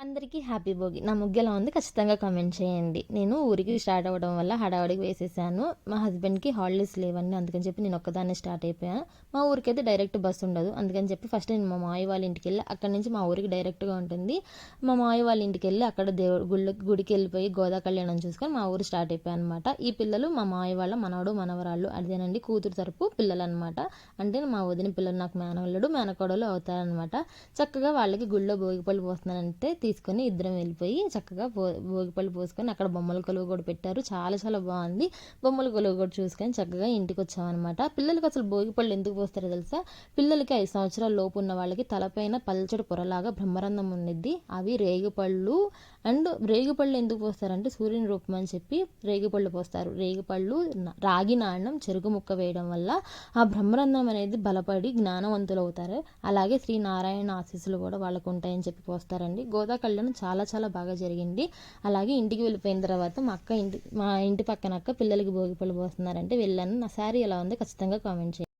అందరికీ హ్యాపీ భోగి. నా ముగ్గెలా ఉంది? ఖచ్చితంగా కామెంట్ చేయండి. నేను ఊరికి స్టార్ట్ అవ్వడం వల్ల హడావడికి వేసేసాను. మా హస్బెండ్కి హాలిడేస్ లేవండి అందుకని చెప్పి నేను ఒక్కదాన్ని స్టార్ట్ అయిపోయాను మా ఊరికైతే డైరెక్ట్ బస్సు ఉండదు. అందుకని చెప్పి ఫస్ట్ నేను మా మాయ వాళ్ళ ఇంటికి వెళ్ళి అక్కడ నుంచి మా ఊరికి డైరెక్ట్గా ఉంటుంది. మా మాయ వాళ్ళ ఇంటికి వెళ్ళి అక్కడ దేవుడు గుళ్ళ గుడికి వెళ్ళిపోయి గోదా కళ్యాణం చూసుకొని మా ఊరు స్టార్ట్ అయిపోయాను అనమాట ఈ పిల్లలు మా మాయ వాళ్ళ మనవడు మనవరాళ్ళు అదేనండి కూతురు తరపు పిల్లలు అనమాట అంటే మా వదిన పిల్లలు నాకు మేనవాళ్ళడు మేనకోడలు అవుతారనమాట చక్కగా వాళ్ళకి గుళ్ళో భోగిపళ్ళు పోస్తున్నానంటే తీసుకొని ఇద్దరం వెళ్ళిపోయి చక్కగా పో భోగిపళ్ళు పోసుకొని అక్కడ బొమ్మల కొలువు కూడా పెట్టారు. చాలా చాలా బాగుంది. బొమ్మల కొలువు కూడా చూసుకొని చక్కగా ఇంటికి వచ్చామన్నమాట పిల్లలకి అసలు భోగిపళ్ళు ఎందుకు పోస్తారో తెలుసా? పిల్లలకి ఐదు సంవత్సరాల లోపు ఉన్న వాళ్ళకి తలపైన పల్చడి పొరలాగా బ్రహ్మరంధం ఉండిద్ది. అవి రేగిపళ్ళు అండ్ రేగిపళ్ళు ఎందుకు పోస్తారంటే సూర్యుని రూపం అని చెప్పి రేగిపళ్ళు పోస్తారు. రేగిపళ్ళు రాగి నాణ్యం చెరుకు ముక్క వేయడం వల్ల ఆ బ్రహ్మరంధం అనేది బలపడి జ్ఞానవంతులు అవుతారు అలాగే శ్రీ నారాయణ ఆశీస్సులు కూడా వాళ్ళకు ఉంటాయని చెప్పి పోస్తారండి. గోదా కళ్యాణం చాలా చాలా బాగా జరిగింది. అలాగే ఇంటికి వెళ్ళిపోయిన తర్వాత మా అక్క ఇంటి మా ఇంటి పక్కన అక్క పిల్లలకి భోగిపళ్ళు పోస్తున్నారంటే వెళ్ళాను. నా శారీ ఎలా ఉంది ఖచ్చితంగా కామెంట్ చేయండి.